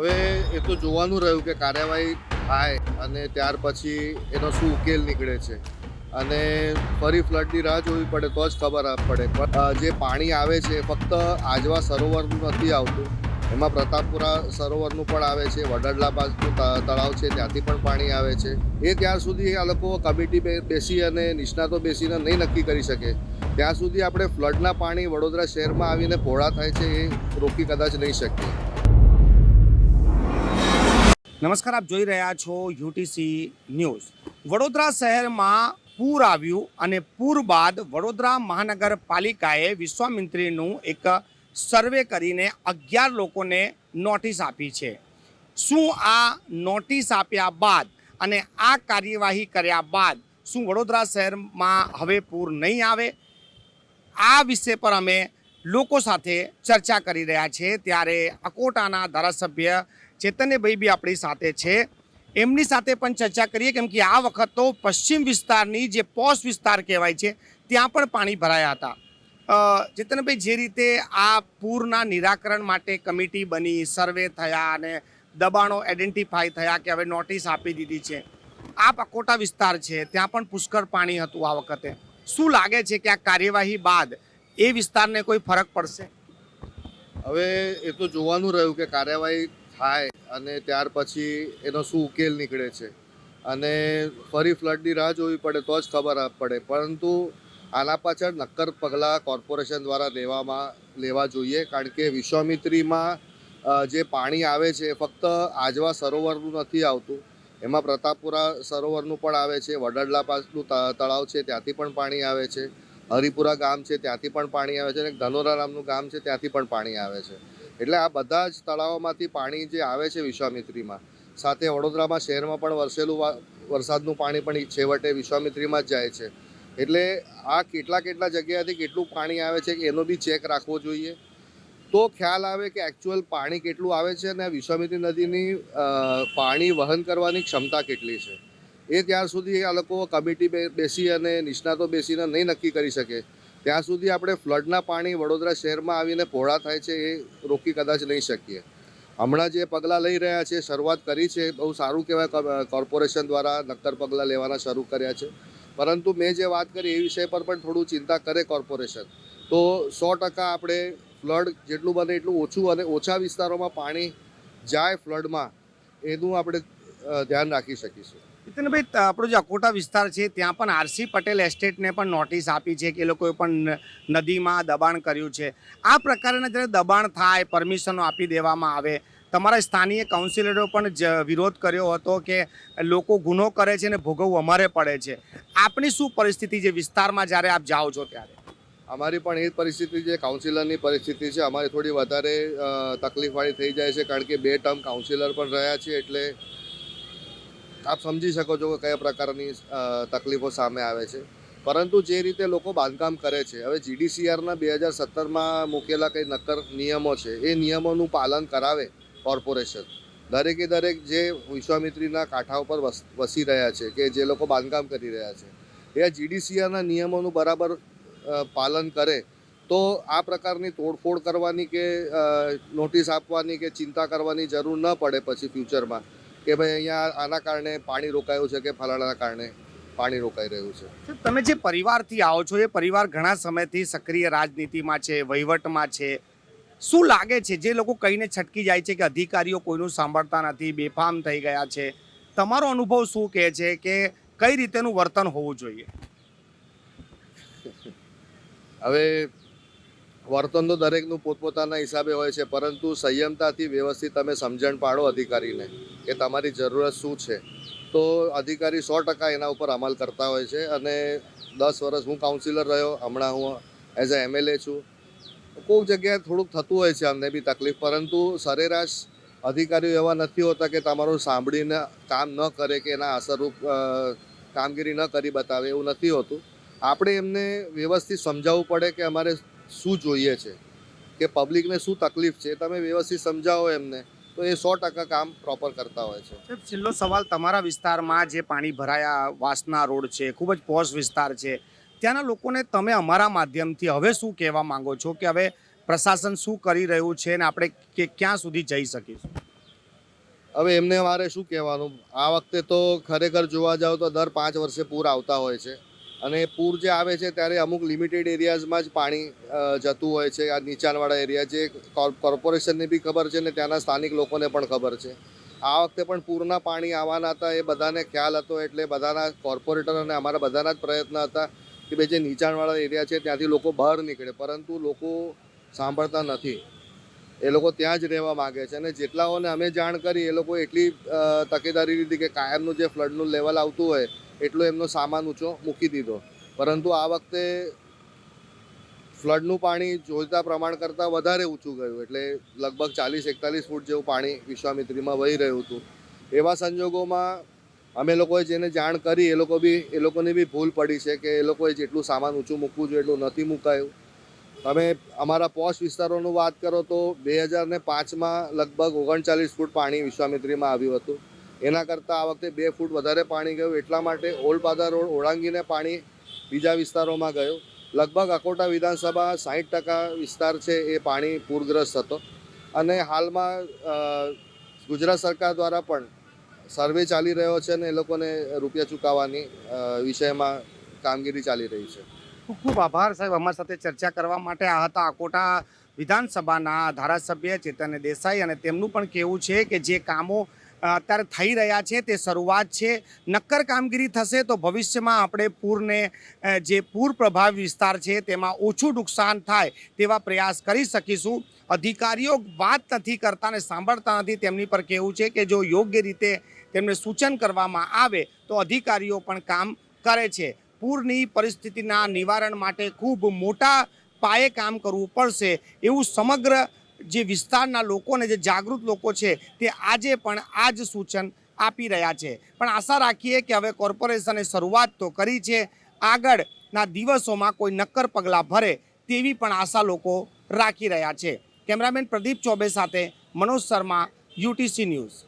હવે એ તો જોવાનું રહ્યું કે કાર્યવાહી થાય અને ત્યાર પછી એનો શું ઉકેલ નીકળે છે. અને ફરી ફ્લડની રાહ જોવી પડે તો જ ખબર પડે. જે પાણી આવે છે ફક્ત આજવા સરોવરનું નથી આવતું. એમાં પ્રતાપપુરા સરોવરનું પણ આવે છે વડડલા બાજુનું તળાવ છે, ત્યાંથી પણ પાણી આવે છે. એ ત્યાં સુધી આ લોકો કમિટી બેસી અને નિષ્ણાતો બેસીને નહીં નક્કી કરી શકે. ત્યાં સુધી આપણે ફ્લડના પાણી વડોદરા શહેરમાં આવીને પહોળા થાય છે એ રોકી કદાચ નહીં શકીએ. નમસ્કાર, આપ જોઈ રહ્યા છો યુટીસી ન્યૂઝ. વડોદરા શહેરમાં પૂર આવ્યું અને પૂર બાદ વડોદરા મહાનગરપાલિકાએ વિશ્વામિત્રીનું એક સર્વે કરીને અગિયાર લોકોને નોટિસ આપી છે. શું આ નોટિસ આપ્યા બાદ અને આ કાર્યવાહી કર્યા બાદ શું વડોદરા શહેરમાં હવે પૂર નહીં આવે? આ વિષય પર અમે લોકો સાથે ચર્ચા કરી રહ્યા છે ત્યારે અકોટાના ધારાસભ્ય ચેતન્યભાઈ બી આપણી સાથે છે. એમની સાથે પણ ચર્ચા કરીએ, કેમ કે આ વખત તો પશ્ચિમ વિસ્તારની જે પોશ વિસ્તાર કહેવાય છે, ત્યાં પણ પાણી ભરાયા હતા. ચેતનભાઈ જે રીતે આ પૂરના નિરાકરણ માટે કમિટી બની, સર્વે થયા અને દબાણો આઈડેન્ટિફાઈ થયા કે હવે નોટિસ આપી દીધી છે. આ પકોટા વિસ્તાર છે, ત્યાં પણ પુષ્કળ પાણી હતું આ વખતે. શું લાગે છે કે આ કાર્યવાહી બાદ એ વિસ્તારને કોઈ ફરક પડશે? હવે એ તો જોવાનું રહ્યું કે કાર્યવાહી થાય અને ત્યાર પછી એનો શું ઉકેલ નીકળે છે. અને ફરી ફ્લડની રાહ જોવી પડે તો જ ખબર પડે. પરંતુ આના પાછળ નક્કર પગલાં કોર્પોરેશન દ્વારા લેવામાં, લેવા જોઈએ. કારણ કે વિશ્વામિત્રીમાં જે પાણી આવે છે એ ફક્ત આજવા સરોવરનું નથી આવતું. એમાં પ્રતાપપુરા સરોવરનું પણ આવે છે વડડલા પાસનું તળાવ છે, ત્યાંથી પણ પાણી આવે છે. હરિપુરા ગામ છે, ત્યાંથી પણ પાણી આવે છે અને ધનોરા નામનું ગામ છે, ત્યાંથી પણ પાણી આવે છે. એટલે આ બધા જ તળાવોમાંથી પાણી જે આવે છે વિશ્વામિત્રીમાં, સાથે વડોદરામાં શહેરમાં પણ વરસેલું વરસાદનું પાણી પણ છેવટે વિશ્વામિત્રીમાં જ જાય છે. એટલે આ કેટલા કેટલા જગ્યાએથી કેટલું પાણી આવે છે એનો બી ચેક રાખવો જોઈએ. તો ખ્યાલ આવે કે એકચ્યુઅલ પાણી કેટલું આવે છે અને વિશ્વામિત્રી નદીની પાણી વહન કરવાની ક્ષમતા કેટલી છે. એ ત્યાર સુધી આ લોકો કમિટી બેસી અને નિષ્ણાતો બેસીને નહીં નક્કી કરી શકે. ત્યાં સુધી આપણે ફ્લડના પાણી વડોદરા શહેરમાં આવીને પહોળા થાય છે એ રોકી કદાચ નહીં શકીએ. હમણાં જે પગલાં લઈ રહ્યા છે, શરૂઆત કરી છે, બહુ સારું કહેવાય કોર્પોરેશન દ્વારા નક્કર પગલાં લેવાના શરૂ કર્યા છે. પરંતુ મેં જે વાત કરી એ વિષય પર પણ થોડું ચિંતા કરે કોર્પોરેશન. તો સો ટકા આપણે ફ્લડ જેટલું બને એટલું ઓછું અને ઓછા વિસ્તારોમાં પાણી જાય ફ્લડમાં, એનું આપણે ધ્યાન રાખી શકીશું. ત- આપણો જે અકોટા વિસ્તાર છે, ત્યાં પણ આરસી પટેલ એસ્ટેટને પણ નોટિસ આપી છે કે એ લોકોએ પણ નદીમાં દબાણ કર્યું છે. આ પ્રકારના જ્યારે દબાણ થાય, પરમિશનો આપી દેવામાં આવે, તમારા સ્થાનીય કાઉન્સિલરો પણ જ વિરોધ કર્યો હતો કે લોકો ગુનો કરે છે ને ભોગવવું અમારે પડે છે. આપની શું પરિસ્થિતિ છે વિસ્તારમાં જ્યારે આપ જાઓ છો ત્યારે? અમારી પણ એ પરિસ્થિતિ છે, કાઉન્સિલરની પરિસ્થિતિ છે. અમારી થોડી વધારે તકલીફવાળી થઈ જાય છે કારણ કે બે ટર્મ કાઉન્સિલર પણ રહ્યા છે એટલે આપ સમજી શકો છો કે કયા પ્રકારની તકલીફો સામે આવે છે. પરંતુ જે રીતે લોકો બાંધકામ કરે છે, હવે જીડીસીઆરના બે હજાર સત્તરમાં મૂકેલા કંઈ નક્કર નિયમો છે, એ નિયમોનું પાલન કરાવે કોર્પોરેશન. દરેકે દરેક જે વિશ્વામિત્રીના કાંઠા ઉપર વસ- રહ્યા છે કે જે લોકો બાંધકામ કરી રહ્યા છે, એ જીડીસીઆરના નિયમોનું બરાબર પાલન કરે, તો આ પ્રકારની તોડફોડ કરવાની કે નોટિસ આપવાની કે ચિંતા કરવાની જરૂર ન પડે પછી ફ્યુચરમાં. કે ભાઈ અહીંયા આના કારણે પાણી રોકાયું છે કે ફલાણાના કારણે પાણી રોકાઈ રહ્યું છે? તમે જે પરિવારથી આવો છો એ પરિવાર ઘણા સમયથી સક્રિય રાજનીતિમાં છે વહીવટમાં છે. શું લાગે છે જે લોકો કહીને છટકી જાય છે કે અધિકારીઓ કોઈનું સાંભળતા નથી બેફામ થઈ ગયા છે? તમારો અનુભવ શું કહે છે કે કઈ રીતેનું વર્તન હોવું જોઈએ? હવે વર્તન તો દરેકનું પોતપોતાના હિસાબે હોય છે, પરંતુ સંયમતાથી વ્યવસ્થિત તમે સમજણ પાડો અધિકારીને કે તમારી જરૂરત શું છે. તો અધિકારી સો ટકા એના ઉપર અમલ કરતા હોય છે અને દસ વર્ષ હું કાઉન્સિલર રહ્યો, હમણાં હું એઝ અ એમએલએ છું. કોઈક જગ્યાએ થોડુંક થતું હોય છે, અમને બી તકલીફ, પરંતુ સરેરાશ અધિકારીઓ એવા નથી હોતા કે તમારું સાંભળીને કામ ન કરે કે એના અસરરૂપ કામગીરી ન કરી બતાવે એવું નથી હોતું. આપણે એમને વ્યવસ્થિત સમજાવવું પડે કે અમારે શું જોઈએ છે? કે પબ્લિકને શું તકલીફ છે? તમે વ્યવસ્થિત સમજાવો એમને. તો એ સો ટકા કામ પ્રોપર કરતા હોય છે. છેલ્લો સવાલ તમારા વિસ્તારમાં જે પાણી ભરાયા વાસના રોડ છે ખૂબ જ પોશ વિસ્તાર છે ત્યાંના લોકોને તમે અમારા માધ્યમથી હવે શું કહેવા માંગો છો કે હવે પ્રશાસન શું કરી રહ્યું છે ને આપણે કે ક્યાં સુધી જઈ શકીશું? હવે એમને મારે શું કહેવાનું? આ વખતે તો ખરેખર જોવા જાવ તો દર પાંચ વર્ષે પૂર આવતા હોય છે. અને પૂર જે આવે છે ત્યારે અમુક લિમિટેડ એરિયાઝમાં જ પાણી જતું હોય છે. આ નીચાણવાળા એરિયા જે કોર્પોરેશનને બી ખબર છે ને ત્યાંના સ્થાનિક લોકોને પણ ખબર છે. આ વખતે પણ પૂરના પાણી આવવાના હતા, એ બધાને ખ્યાલ હતો એટલે બધાના કોર્પોરેટર અને અમારા બધાના જ પ્રયત્ન હતા કે ભાઈ જે નીચાણવાળા એરિયા છે ત્યાંથી લોકો બહાર નીકળે, પરંતુ લોકો સાંભળતા નથી. એ લોકો ત્યાં જ રહેવા માગે છે અને જેટલાઓને અમે જાણ કરી, એ લોકો એટલી તકેદારી લીધી કે કાયમનું જે ફ્લડનું લેવલ આવતું હોય એટલો એમનો સામાન ઊંચો મૂકી દીધો. પરંતુ આ વખતે ફ્લડનું પાણી જોઈતા પ્રમાણ કરતાં વધારે ઊંચું ગયું. એટલે લગભગ ચાલીસ, એકતાલીસ ફૂટ જેવું પાણી વિશ્વામિત્રીમાં વહી રહ્યું હતું. એવા સંજોગોમાં અમે લોકોએ જેને જાણ કરી, એ લોકો બી, એ લોકોની બી ભૂલ પડી છે કે એ લોકોએ જેટલું સામાન ઊંચું મૂકવું જોઈએ એટલું નથી મુકાયું. તમે અમારા પોશ વિસ્તારોનું વાત કરો તો બે હજાર ને પાંચમાં લગભગ ઓગણચાલીસ ફૂટ પાણી વિશ્વામિત્રીમાં આવ્યું હતું. એના કરતાં આ વખતે બે ફૂટ વધારે પાણી ગયું. એટલા માટે ઓલપાદા રોડ ઓળાંગીને પાણી બીજા વિસ્તારોમાં ગયું. લગભગ અકોટા વિધાનસભા સાહીઠ ટકા વિસ્તાર છે એ પાણી પૂરગ્રસ્ત હતો. અને હાલમાં ગુજરાત સરકાર દ્વારા પણ સર્વે ચાલી રહ્યો છે અને એ લોકોને રૂપિયા ચૂકવવાની વિષયમાં કામગીરી ચાલી રહી છે. ખૂબ ખૂબ આભાર સાહેબ અમારી સાથે ચર્ચા કરવા માટે. આ હતા અકોટા વિધાનસભાના ધારાસભ્ય ચેતન દેસાઈ અને તેમનું પણ કહેવું છે કે જે કામો અત્યારે થઈ રહ્યા છે, તે શરૂઆત છે. નક્કર કામગીરી થશે તો ભવિષ્યમાં આપણે પૂરને જે પૂર પ્રભાવ વિસ્તાર છે તેમાં ઓછું નુકસાન થાય તેવા પ્રયાસ કરી શકીશું. અધિકારીઓ વાત નથી કરતા ને સાંભળતા નથી. તેમની પર કહેવું છે કે જો યોગ્ય રીતે તેમને સૂચન કરવામાં આવે તો અધિકારીઓ પણ કામ કરે છે. પૂરની પરિસ્થિતિના નિવારણ માટે ખૂબ મોટા પાયે કામ કરવું પડશે. એવું સમગ્ર જે વિસ્તારના લોકોને જે જાગૃત લોકો છે તે આજે પણ આ જ સૂચન આપી રહ્યા છે. પણ આશા રાખીએ કે હવે કોર્પોરેશને શરૂઆત તો કરી છે. આગળના દિવસોમાં કોઈ નક્કર પગલાં ભરે તેવી પણ આશા લોકો રાખી રહ્યા છે. કેમેરામેન પ્રદીપ ચોબે સાથે મનોજ શર્મા, યુટીસી ન્યૂઝ.